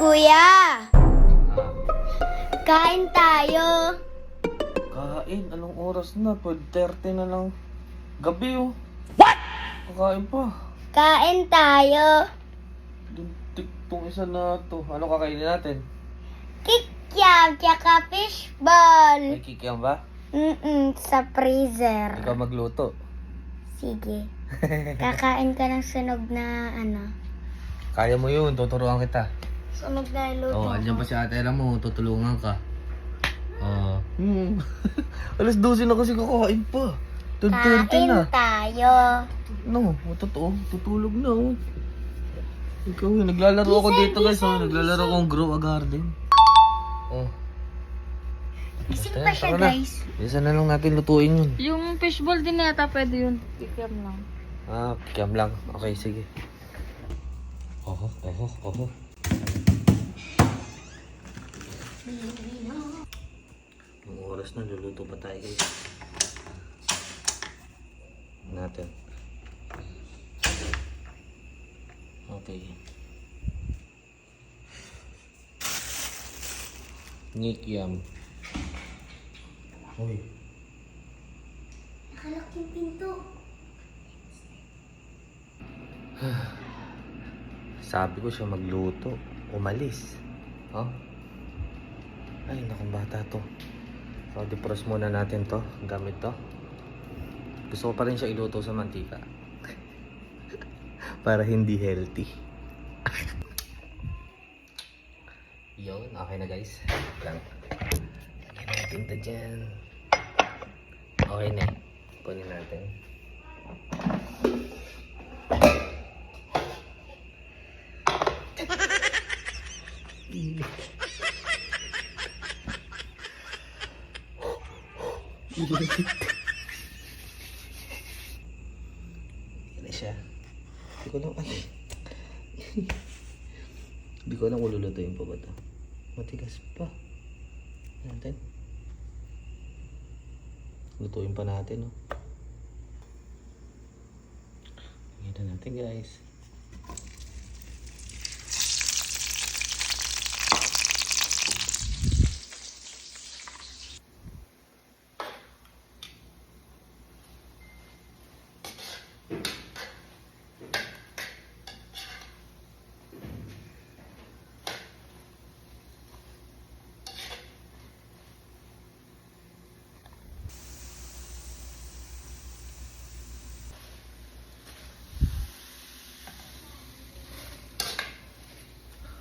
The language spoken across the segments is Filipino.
Kuya, kain tayo. kain, anong oras na? 12.30 na lang gabi oh. What? Kakain pa. Kain tayo. Dintik tong isa na to. Ano kakainin natin? Kikyam, tsaka fishball. May kikiam ba? Mm-mm, sa freezer. Ikaw magluto. Sige. Kakain ka ng sunog na ano. Kaya mo yun, tuturuan kita. Sunog na luto. Oo, oh, andyan pa si ate Ella mo, tutulungan ka. Oo. hmm. Alas 12 na kasi kakain pa. 12.30 Kain na. tayo. No, oh, totoo. Tutulog na oh. Ikaw yun, naglalaro ako dito guys. Oh, naglalaro akong grow a garden. Oh. Gising pa siya, tara na. guys. Isa na lang natin lutuin yun. Yung fishball din yata pwede yun. Kikiam lang. Ah, kiam lang. Okay, sige. Oho, oho, oho. Ang oras na, luluto pa tayo guys. Natin. Okay. Nick yam. Uy. Nakalak yung pinto. Sabi ko siya magluto. Umalis. Oh? Ay, nakong bata to. So, defrost muna natin to. Gamit to. Gusto ko pa rin siya iluto sa mantika. Para hindi healthy. Yun, okay na guys. Lang. Lagyan natin to dyan. Okay na. Kunin natin. Yan na siya. Hindi ko lang, ay. Hindi ko alam kung lulutuin pa ba ito. Matigas pa. Natin. Lutuin pa natin, no? Tingnan na natin, guys.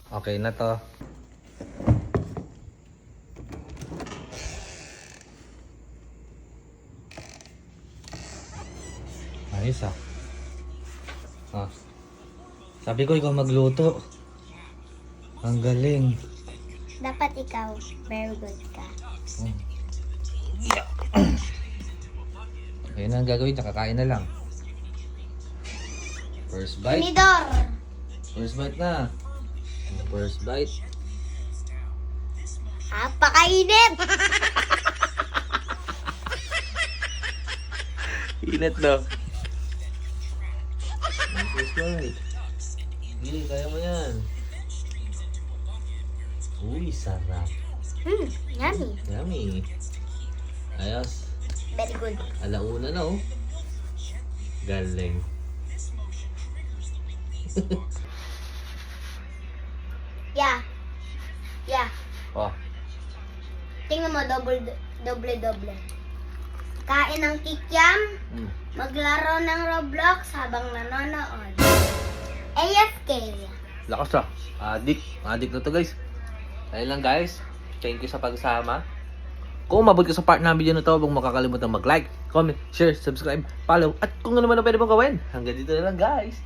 Okay na to. Ayos ah. Ah. Sabi ko ikaw magluto. Ang galing. Dapat ikaw, very good ka. Mm. Ayun ang gagawin, nakakain na lang. First bite. Tinidor! First bite na. First bite. Apakainit! Init daw. First bite. Hindi, kaya mo yan. Uy, sarap. Hmm, yummy. Yummy. Ayos. Very good. Alauna na oh. Galing. Yeah. Yeah. Oh. Tingnan mo, double, doble, doble. Kain ng kikyam, Mm. maglaro ng Roblox habang nanonood. AFK. Lakas ah. Adik. Adik na to guys. Ayun lang guys. Thank you sa pagsama. Kung umabot ka sa part namin video na to, huwag mo kakalimutan mag-like, comment, share, subscribe, follow, at kung ano man ang pwede mong gawin. Hanggang dito na lang guys.